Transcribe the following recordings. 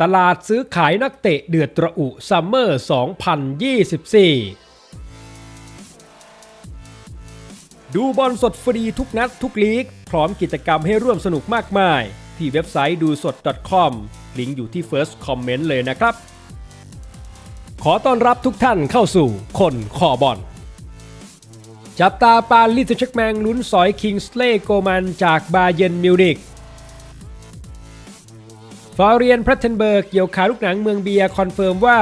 ตลาดซื้อขายนักเตะเดือดตระอุซัมเมอร์ 2024 ดูบอลสดฟรีทุกนัดทุกลีก พร้อมกิจกรรมให้ร่วมสนุกมากมาย ที่เว็บไซต์ดูสด .com ลิงก์อยู่ที่ First Comment เลยนะครับ ขอต้อนรับทุกท่านเข้าสู่คนคอบอลจับตาปาลิสเช็คแมงลุ้นสอยคิงสเลโกมันจากบาเยนมิวนิก ฟาเรียนพรัตเทนเบิร์กเกี่ยวขาลูกหนังเมืองเบียร์คอนเฟิร์มว่า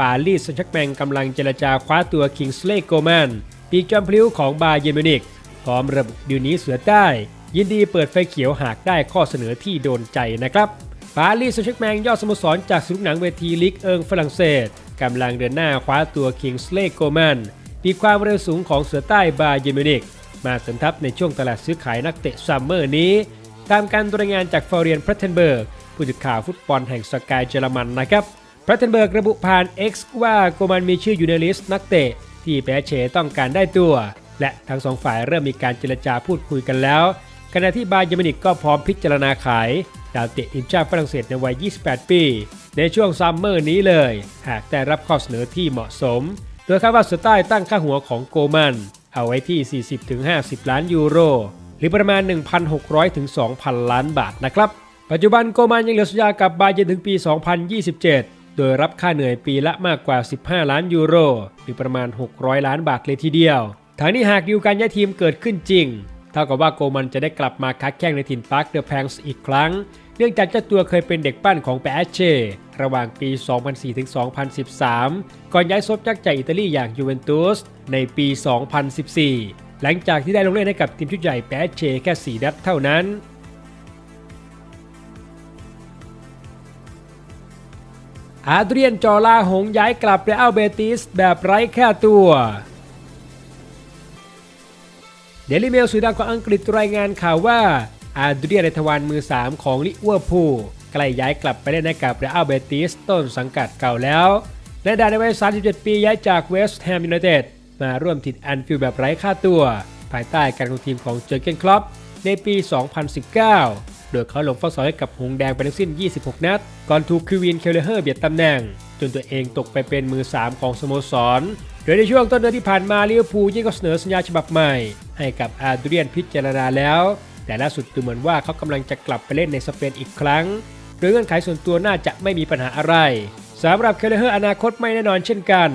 ปารีสแซงต์แชร์กแมงกำลังเจรจาคว้าตัวคิงสเลย์โกแมนปีกจอมพลิ้วของบาเยร์นมินิกพร้อมระบุดีลนี้เสือใต้ ยินดีเปิดไฟเขียวหากได้ข้อเสนอที่โดนใจนะครับปารีสแซงต์แชร์กแมงยอดสโมสรจากสุนหนังเวทีลีกเอิงฝรั่งเศสกำลังเดินหน้าคว้าตัวคิงสเลย์โกแมนปีกความเร็วสูงของเสือใต้บาเยร์นมินิกมาเสริมทัพในช่วงตลาดซื้อขายนักเตะซัมเมอร์นี้ ตามการรายงานจากฟาเรียนพรัตเทนเบิร์ก ผู้สื่อข่าวฟุตบอลแห่งสกายเยอรมันนะครับพรัตเทนเบิร์กระบุผ่าน X ว่าโกมันมีชื่ออยู่ในลิสต์นักเตะ ที่แปเชต้องการได้ตัว และทั้งสองฝ่ายเริ่มมีการเจรจาพูดคุยกันแล้ว ขณะที่บาเยมินิกก็พร้อมพิจารณาขายดาวเตะทีมชาติฝรั่งเศสในวัย 28 ปี ในช่วงซัมเมอร์นี้เลย หากได้รับข้อเสนอที่เหมาะสม โดยคาดว่าสไตล์ตั้งค่าหัวของโกมัน เอาไว้ที่ 40-50 ล้านยูโร หรือประมาณ 1,600-2,000 ล้านบาทนะครับ ปัจจุบันโกมันยังเหลือสัญญากับบาเยร์นถึงปี 2027 โดยรับค่าเหนื่อยปีละมากกว่า 15 ล้านยูโรหรือประมาณ 600 ล้านบาทเลยทีเดียวทางนี้หากดีลการย้ายทีมเกิดขึ้นจริง เท่ากับว่าโกมันจะได้กลับมาคัดแข่งในถิ่นปาร์คเดอะแพงส์อีกครั้ง เนื่องจากเจ้าตัวเคยเป็นเด็กปั้นของแปเชระหว่างปี 2004-2013 ก่อนย้ายซบจากจอิตาลีอย่างยูเวนตุสในปี 2014 หลังจากที่ได้ลงเล่นให้กับทีมชุดใหญ่แปเชแค่ 4 นัดเท่านั้น อาเดรียนจอลาหงย้ายกลับเรอัลเบติสแบบไร้ค่าตัวเดลิเมลสื่อดังของอังกฤษรายงานข่าวว่า อาเดรียนในทวารมือ 3 ของลิเวอร์พูลใกล้ย้ายกลับไปเล่นให้กับเรอัลเบติสต้นสังกัดเก่าแล้วและดาในวัย 37 ปีย้ายจากเวสต์แฮมยูไนเต็ดมาร่วมถิ่นแอนฟิลด์แบบไร้ค่าตัว ภายใต้การคุมทีมของเจอร์เกนคลอปในปี 2019 โดยเขาลงฟอกสอยให้กับหงแดงไปทั้งสิ้น 26 นัด ก่อนถูกคิวินเคลเลอร์เบียดตำแหน่ง จนตัวเองตกไปเป็นมือ 3 ของสโมสร โดยในช่วงต้นเดือนที่ผ่านมาลิเวอร์พูลยื่นข้อเสนอสัญญาฉบับใหม่ ให้กับอาเดรียนพิจารณาแล้ว แต่ล่าสุดดูเหมือนว่าเขากำลังจะกลับไปเล่นในสเปนอีกครั้ง โดยเงื่อนไขส่วนตัวน่าจะไม่มีปัญหาอะไรสำหรับเคลเลอร์อนาคตไม่แน่นอนเช่นกัน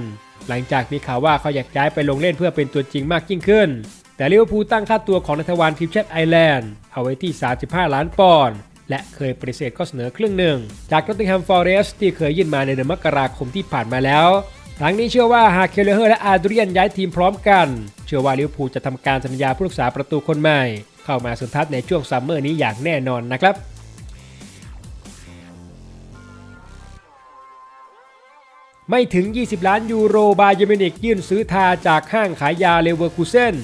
หลังจากมีข่าวว่าเขาอยากย้ายไปลงเล่นเพื่อเป็นตัวจริงมากยิ่งขึ้น แต่ลิเวอร์พูลตั้งค่าตัวของนัทวานทีมชาติไอร์แลนด์เอาไว้ที่ 35 ล้านปอนด์และเคยปฏิเสธข้อเสนอครึ่งหนึ่ง จากนอตติงแฮมฟอร์เรสต์ที่เคยยื่นมาในเดือนมกราคมที่ผ่านมาแล้วทั้งนี้เชื่อว่าหากเคลเลอร์และอาเดรียนย้ายทีมพร้อมกัน เชื่อว่าลิเวอร์พูลจะทำการสัญญาผู้รักษาประตูคนใหม่ เข้ามาสมทัศในช่วงซัมเมอร์นี้อย่างแน่นอนนะครับไม่ถึง 20 ล้านยูโรบาเยร์นมินิกยื่นซื้อทาจากห้างขายยาเลเวอร์คูเซน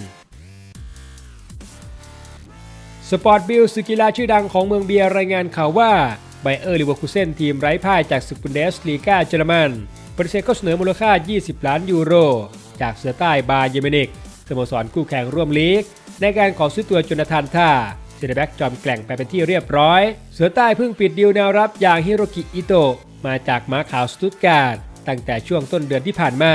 สปอร์ตบิลสกีฬาชื่อดังของเมืองเบียร์รายงานข่าวว่าไบเออร์ลิเวอร์คูเซนทีมไร้พ่ายจากศึกบุนเดสลีกาเยอรมันปฏิเสธข้อเสนอมูลค่า 20 ล้านยูโร จากเสือใต้บาเยร์นมินิกสโมสรคู่แข่งร่วมลีก ในการขอซื้อตัวจนทานท่าเซนเตอร์แบ็กจอมแกล่งไปเป็นที่เรียบร้อย เสือใต้เพิ่งปิดดีลแนวรับอย่างฮิโรกิอิโตะมาจากม้าขาวสตุตการ์ดตั้งแต่ช่วงต้นเดือนที่ผ่านมา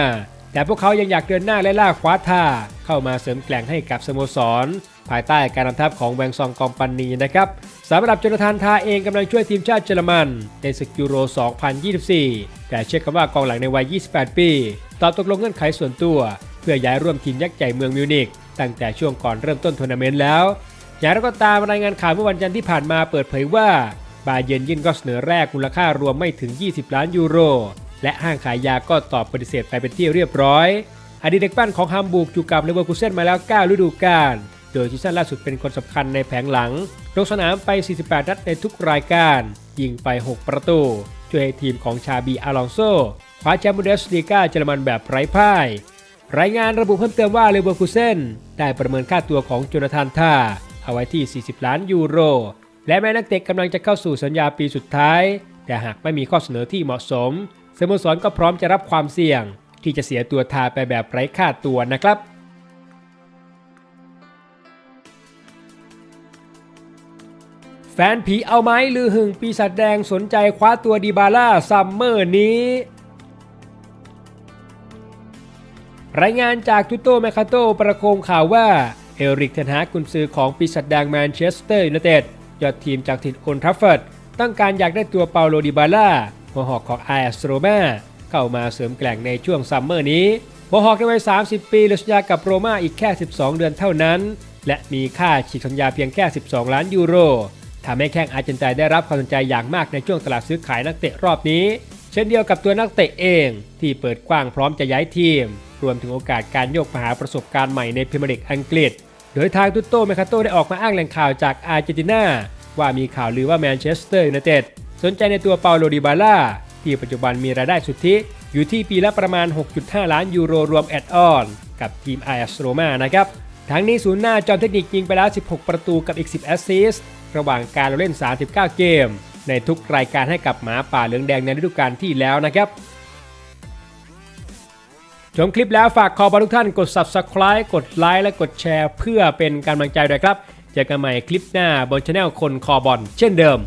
แต่พวกเขายังอยากเดินหน้าและล่าคว้าท่า เข้ามาเสริมแกล่งให้กับสโมสร ภายใต้การนำทัพของแวงซองกอมปานีนะครับสำหรับจนทานทาเองกำลังช่วยทีมชาติเยอรมัน ในศึกยูโร 2024 แต่เชื่อกันว่ากองหลังในวัย 28 ปี ตอบตกลงเงื่อนไขส่วนตัว เพื่อย้ายร่วมทีมยักษ์ใหญ่เมืองมิวนิกตั้งแต่ช่วงก่อนเริ่มต้นทัวร์นาเมนต์แล้ว อย่างไรก็ตามรายงานข่าวเมื่อวันจันทร์ที่ผ่านมาเปิดเผยว่า บาเยนยื่นข้อเสนอแรกมูลค่ารวมไม่ถึง 20 ล้านยูโร และห้างขายยาก็ตอบปฏิเสธไปเป็นที่เรียบร้อย อดีตเด็กปั้นของฮัมบูร์กอยู่กับเลเวอร์คูเซนมาแล้ว 9 ฤดูกาล โดยซีซั่นล่าสุดเป็นคนสำคัญในแผงหลัง ลงสนามไป 48 นัดในทุกรายการ ยิงไป 6 ประตู ช่วยให้ทีมของชาบีอาลองโซคว้าแชมป์บุนเดสลีกาเยอรมันแบบไร้พ่าย รายงานระบุเพิ่มเติมว่าเลเวอร์คูเซนได้ประเมินค่าตัวของโจนาธานท่าเอาไว้ที่ 40 ล้านยูโร และแม้นักเตะกำลังจะเข้าสู่สัญญาปีสุดท้าย แต่หากไม่มีข้อเสนอที่เหมาะสมสโมสรก็พร้อมจะรับความเสี่ยง ที่จะเสียตัวทาไปแบบไร้ค่าตัวนะครับ ฟฟนผีเอาไหมลือหึงปีศาจแดงสนใจคว้าตัวดีบาร่าซัมเมอร์นี้ รายงานจากทุโตแมคาโตประโคมข่าวว่า เอริกเทนฮากกุนซือของปีศาจแดงแมนเชสเตอร์ยูไนเต็ดยอดทีมจากถิ่นโอนทัฟเฟิร์ดต้องการอยากได้ตัวเปาโลดิบาร่าหัวหอกของไอแอสโรมาเข้ามาเสริมแกล่งในช่วงซัมเมอร์นี้หัวหอกในวัย 30 ปีเหลือสัญญากับโรม่าอีกแค่ 12 เดือนเท่านั้น และมีค่าฉีกสัญญาเพียงแค่ 12 ล้านยูโร ทำให้แข้งอาร์เจนตินได้รับความสนใจอย่างมากในช่วงตลาดซื้อขายนักเตะรอบนี้ เช่นเดียวกับตัวนักเตะเองที่เปิดกว้างพร้อมจะย้ายทีม รวมถึงโอกาสการโยกมาหาประสบการณ์ใหม่ในพรีเมียร์ลีกอังกฤษ โดยทางตุตโตเมคาโตได้ออกมาอ้างแหล่งข่าวจากอาร์เจนตินาว่ามีข่าวลือว่าแมนเชสเตอร์ยูไนเต็ดสนใจในตัวเปาโลดิบาล่าที่ปัจจุบันมีรายได้สุทธิอยู่ที่ปีละประมาณ 6.5 ล้านยูโรรวมแอดออน กับทีมไออสโรมานะครับทั้งนี้ศูนย์หน้าจอมเทคนิคยิงไปแล้ว 16 ประตูกับอีก 10 แอสซิสต์ ระหว่างการเล่น 39 เกม ในทุกรายการให้กับหมาป่าเหลืองแดงในฤดูกาลที่แล้วนะครับ ชมคลิปแล้วฝากขอบคุณทุกท่านกด subscribe กดไลค์และกดแชร์ เพื่อเป็นกำลังใจด้วยครับ เจอกันใหม่คลิปหน้าบนช anel คนคอบอลเช่นเดิม